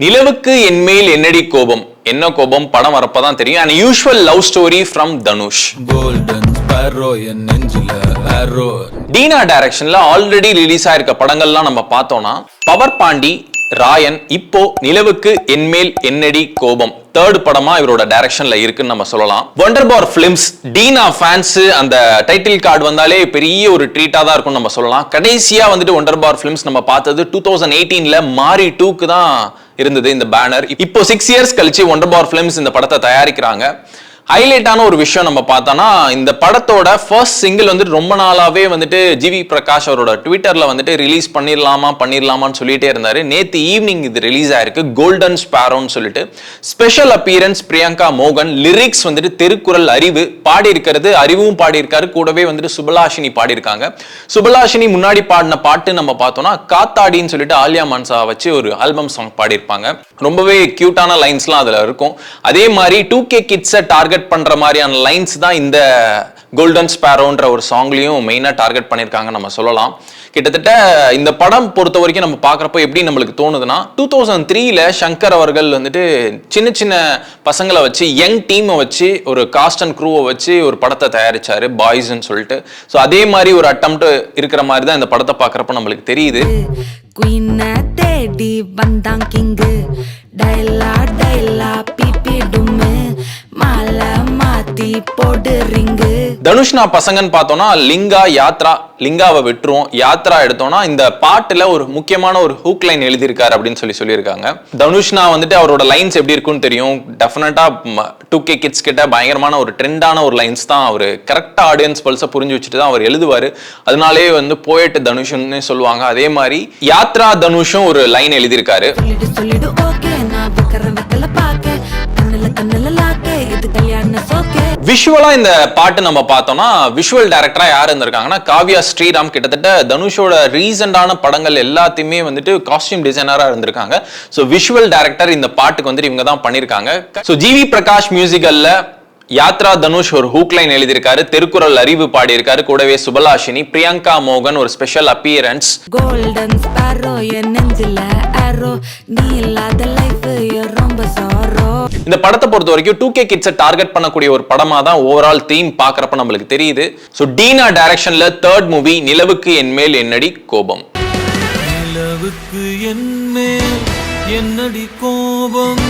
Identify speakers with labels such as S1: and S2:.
S1: நிலவுக்கு என்மேல் என்னடி கோபம்? என்ன கோபம்? படம் வரப்பதான் தெரியும். And usual love story from Dhanush Deena டைரக்ஷன்ல ஆல்ரெடி ரிலீஸ் ஆயிருக்க படங்கள்லாம் நம்ம பார்த்தோம்னா பவர் பாண்டி ராயன் இப்போ நிலவுக்கு என்மேல் என்னடி கோபம்? தேர்ட் படமா இவரோட டைரக்ஷன்ல இருக்குன்னு நம்ம சொல்லலாம். ஒண்டர் பார் பிலிம்ஸ் டீனா ஃபேன்ஸ் அந்த டைட்டில் கார்டு வந்தாலே பெரிய ஒரு ட்ரீட்டா தான் இருக்கும்னு நம்ம சொல்லலாம். கடைசியா வந்துட்டு ஒண்டர் பார் பிலிம்ஸ் நம்ம பார்த்தது டூ தௌசண்ட் எயிட்டீன்ல மாரி டூக்கு தான் இருந்தது இந்த பேனர் இப்போ சிக்ஸ் இயர்ஸ் கழிச்சு ஒண்டர் பார் பிலிம்ஸ் இந்த படத்தை தயாரிக்கிறாங்க. ஹைலைட்டான ஒரு விஷயம் நம்ம பார்த்தோம்னா இந்த படத்தோட ஃபர்ஸ்ட் சிங்கிள் வந்துட்டு ரொம்ப நாளாவே வந்துட்டு ஜிவி பிரகாஷ் அவரோட ட்விட்டர்ல வந்துட்டு ரிலீஸ் பண்ணிடலாமா பண்ணிடலாமான்னு சொல்லிட்டே இருந்தாரு. நேத்து ஈவினிங் இது ரிலீஸ் ஆயிருக்கு. கோல்டன் ஸ்பேரோன்னு சொல்லிட்டு. ஸ்பெஷல் அப்பியரன்ஸ் பிரியங்கா மோகன். லிரிக்ஸ் வந்துட்டு திருக்குறள் அறிவு பாடியிருக்கிறது அறிவும் பாடியிருக்காரு. கூடவே வந்துட்டு சுபலாஷினி பாடியிருக்காங்க. சுபலாஷினி முன்னாடி பாடின பாட்டு நம்ம பார்த்தோம்னா காத்தாடின்னு சொல்லிட்டு ஆலியா மன்சா வச்சு ஒரு ஆல்பம் சாங் பாடியிருப்பாங்க. ரொம்பவே கியூட்டான லைன்ஸ்லாம் அதுல இருக்கும். அதே மாதிரி டூ கே கிட்ஸை டார்கெட் பண்ற மாதிரியான லைன்ஸ் தான் இந்த கோல்டன் ஸ்பேரோன்ற ஒரு சாங்லையும் மெயினாக டார்கெட் பண்ணியிருக்காங்க நம்ம சொல்லலாம். கிட்டத்தட்ட இந்த படம் பொறுத்த வரைக்கும் நம்ம பார்க்குறப்போ எப்படி நம்மளுக்கு தோணுதுன்னா டூ தௌசண்ட் த்ரீல சங்கர் அவர்கள் வந்துட்டு சின்ன சின்ன பசங்களை வச்சு யங் டீமை வச்சு ஒரு காஸ்ட் அண்ட் க்ரூவை வச்சு ஒரு படத்தை தயாரிச்சாரு பாய்ஸ்ன்னு சொல்லிட்டு. ஸோ அதே மாதிரி ஒரு அட்டம்ப்ட் இருக்கிற மாதிரி தான் இந்த படத்தை பார்க்குறப்ப நம்மளுக்கு தெரியுது.
S2: குயின தேடி வந்தான் கிங்கு டைலா டைலா மாத்தி போடு ரிங்கு.
S1: தனுஷ்னா பசங்கன்னு பார்த்தோம்னா லிங்கா யாத்ரா லிங்காவை விட்டுருவோம். யாத்ரா எடுத்தோம்னா இந்த பாட்டுல ஒரு முக்கியமான ஒரு ஹூக் லைன் எழுதியிருக்காரு அப்படின்னு சொல்லி சொல்லியிருக்காங்க. தனுஷ்னா வந்துட்டு அவரோட லைன்ஸ் எப்படி இருக்கும்னு தெரியும். டெஃபினட்டா டூ கே கிட்ஸ் கிட்ட பயங்கரமான ஒரு ட்ரெண்டான ஒரு லைன்ஸ் தான் அவர். கரெக்டா ஆடியன்ஸ் பல்ஸை புரிஞ்சு வச்சுட்டு தான் அவர் எழுதுவாரு. அதனாலே வந்து போயிட்டு தனுஷ்னு சொல்லுவாங்க. அதே மாதிரி யாத்ரா தனுஷும் ஒரு லைன் எழுதியிருக்காரு. விஷுவலா இந்த பாட்டு நம்ம பார்த்தோம்னா விஷுவல் டைரக்டரா யார் இருந்திருக்காங்கன்னா காவியா ஸ்ரீராம் கிட்டத்தட்ட தனுஷோட ரீசெண்டான படங்கள் எல்லாத்தையுமே வந்துட்டு காஸ்டியூம் டிசைனரா இருந்திருக்காங்க. ஸோ விஷுவல் டைரக்டர் இந்த பாட்டுக்கு வந்துட்டு இவங்க தான் பண்ணியிருக்காங்க ஸோ ஜிவி பிரகாஷ் மியூசிக்கல்ல யாத்ரா தனுஷ் ஒரு ஹூக் லைன் எழுதியிருக்காரு திருக்குறள் அறிவு பாடியிருக்காரு. கூடவே சுபலாஷினி பிரியங்கா மோகன் ஒரு ஸ்பெஷல் அப்பியரன்ஸ்
S2: கோல்டன் ஸ்பாரோ என் நெஞ்சில ஆரோ நீ இல்லாத லைஃப் ரொம்ப சாரோ
S1: இந்த படத்தை பொறுத்த வரைக்கும் டூ கே கிட்ஸை டார்கெட் பண்ணக்கூடிய ஒரு படமா தான் ஓவரால் தீம் பார்க்கறப்ப நம்மளுக்கு தெரியுது. ஸோ டீனா டைரக்ஷன்ல தேர்ட் மூவி நிலவுக்கு என் மேல் என்னடி கோபம்?
S3: நிலவுக்கு என் மேல் என்னடி கோபம்?